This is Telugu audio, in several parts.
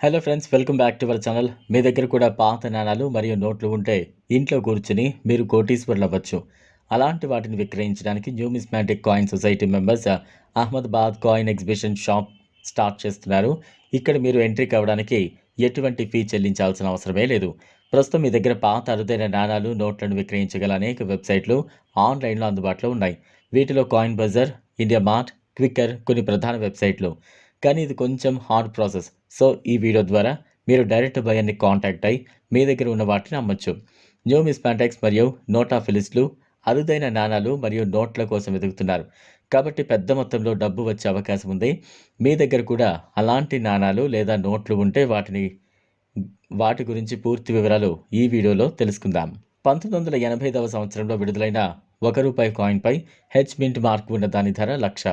Hello friends welcome back to our channel మీ దగ్గర కూడా పాత నాణాలు మరియు నోట్లు ఉంటే ఇంట్లో కూర్చుని మీరు కోటీశ్వర్లు అవ్వచ్చు. అలాంటి వాటిని విక్రయించడానికి numismatic coin society members Ahmedabad coin exhibition shop start చేస్తున్నారు. ఇక్కడ మీరు ఎంట్రీ కావడానికి ఎటువంటి ఫీ చెల్లించాల్సిన అవసరమే లేదు. ప్రస్తుతం మీ దగ్గర పాత అరుదైన నాణాలు నోట్లను విక్రయించగల అనేక వెబ్సైట్లు ఆన్లైన్లో అందుబాటులో ఉన్నాయి. వీటిలో coin bazaar India mart Quikr కొన్ని ప్రధాన వెబ్సైట్లు. కానీ ఇది కొంచెం హార్డ్ ప్రాసెస్ సో ఈ వీడియో ద్వారా మీరు డైరెక్ట్ బయర్ని కాంటాక్ట్ అయి మీ దగ్గర ఉన్న వాటిని అమ్మొచ్చు. న్యూ మిస్పాంటాక్స్ మరియు నోటా ఫిలిస్లు అరుదైన నాణాలు మరియు నోట్ల కోసం వెతుకుతున్నారు. కాబట్టి పెద్ద మొత్తంలో డబ్బు వచ్చే అవకాశం ఉంది. మీ దగ్గర కూడా అలాంటి నాణాలు లేదా నోట్లు ఉంటే వాటిని వాటి గురించి పూర్తి వివరాలు ఈ వీడియోలో తెలుసుకుందాం. పంతొమ్మిది వందల ఎనభై ఐదవ సంవత్సరంలో విడుదలైన ఒక రూపాయి కాయిన్పై హెచ్ మింట్ మార్క్ ఉన్న దాని ధర లక్ష.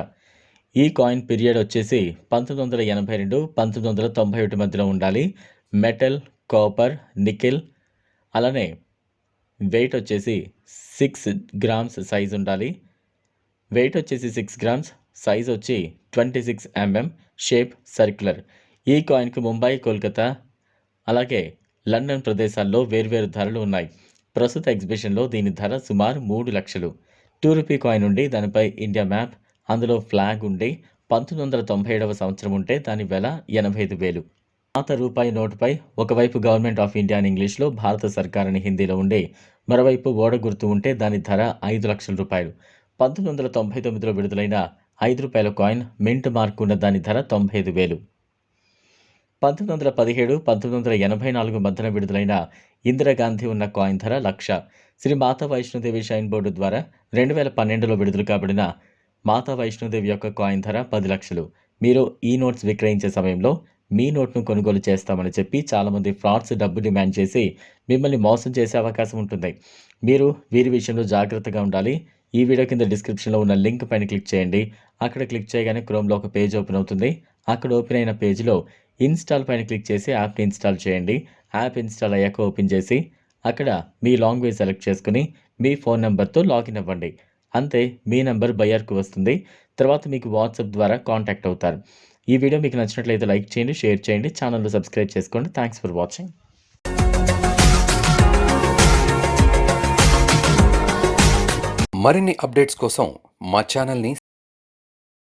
ఈ కాయిన్ పీరియడ్ వచ్చేసి పంతొమ్మిది వందల ఎనభై రెండు పంతొమ్మిది వందల తొంభై ఒకటి మధ్యలో ఉండాలి. మెటల్ కాపర్ నికెల్ అలానే వెయిట్ వచ్చేసి సిక్స్ గ్రామ్స్ సైజ్ ఉండాలి. వెయిట్ వచ్చేసి సిక్స్ గ్రామ్స్ సైజ్ వచ్చి twenty six MM shape circular. ఈ కాయిన్కు ముంబై కోల్కతా అలాగే లండన్ ప్రదేశాల్లో వేర్వేరు ధరలు ఉన్నాయి. ప్రస్తుత ఎగ్జిబిషన్లో దీని ధర సుమారు మూడు లక్షలు. టూ రూపీ కాయిన్ ఉండి దానిపై ఇండియా మ్యాప్ అందులో ఫ్లాగ్ ఉండి పంతొమ్మిది వందల తొంభై ఏడవ సంవత్సరం ఉంటే దాని వెల ఎనభై ఐదు వేలు. పాత రూపాయి నోటుపై ఒకవైపు గవర్నమెంట్ ఆఫ్ ఇండియా అని ఇంగ్లీష్లో భారత సర్కార్ అని హిందీలో ఉండి మరోవైపు ఓడ గుర్తు ఉంటే దాని ధర ఐదు లక్షల రూపాయలు. పంతొమ్మిది వందల తొంభై తొమ్మిదిలో విడుదలైన ఐదు రూపాయల కాయిన్ మింట్ మార్క్ ఉన్న దాని ధర తొంభై ఐదు వేలు. పంతొమ్మిది వందల పదిహేడు పంతొమ్మిది వందల ఎనభై నాలుగు మధ్యన విడుదలైన ఇందిరాగాంధీ ఉన్న కాయిన్ ధర లక్ష. శ్రీ మాతా వైష్ణోదేవి షైన్ బోర్డు ద్వారా రెండు వేల పన్నెండులో విడుదల కాబడిన మాతా వైష్ణోదేవి యొక్క కాయిన్ ధర పది లక్షలు. మీరు ఈ నోట్స్ విక్రయించే సమయంలో మీ నోట్ను కొనుగోలు చేస్తామని చెప్పి చాలామంది ఫ్రాడ్స్ డబ్బు డిమాండ్ చేసి మిమ్మల్ని మోసం చేసే అవకాశం ఉంటుంది. మీరు వీరి విషయంలో జాగ్రత్తగా ఉండాలి. ఈ వీడియో కింద డిస్క్రిప్షన్లో ఉన్న లింక్ పైన క్లిక్ చేయండి. అక్కడ క్లిక్ చేయగానే క్రోమ్లో ఒక పేజ్ ఓపెన్ అవుతుంది. అక్కడ ఓపెన్ అయిన పేజ్లో ఇన్స్టాల్ పైన క్లిక్ చేసి యాప్ని ఇన్స్టాల్ చేయండి. యాప్ ఇన్స్టాల్ అయ్యాక ఓపెన్ చేసి అక్కడ మీ లాంగ్వేజ్ సెలెక్ట్ చేసుకుని మీ ఫోన్ నెంబర్తో లాగిన్ అవ్వండి. అంతే మీ నెంబర్ బయర్కు వస్తుంది. తర్వాత మీకు వాట్సాప్ ద్వారా కాంటాక్ట్ అవుతారు. ఈ వీడియో మీకు నచ్చినట్లయితే లైక్ చేయండి షేర్ చేయండి ఛానల్లో సబ్స్క్రైబ్ చేసుకోండి. Thanks for watching. మరిన్ని అప్డేట్స్ కోసం మా ఛానల్ని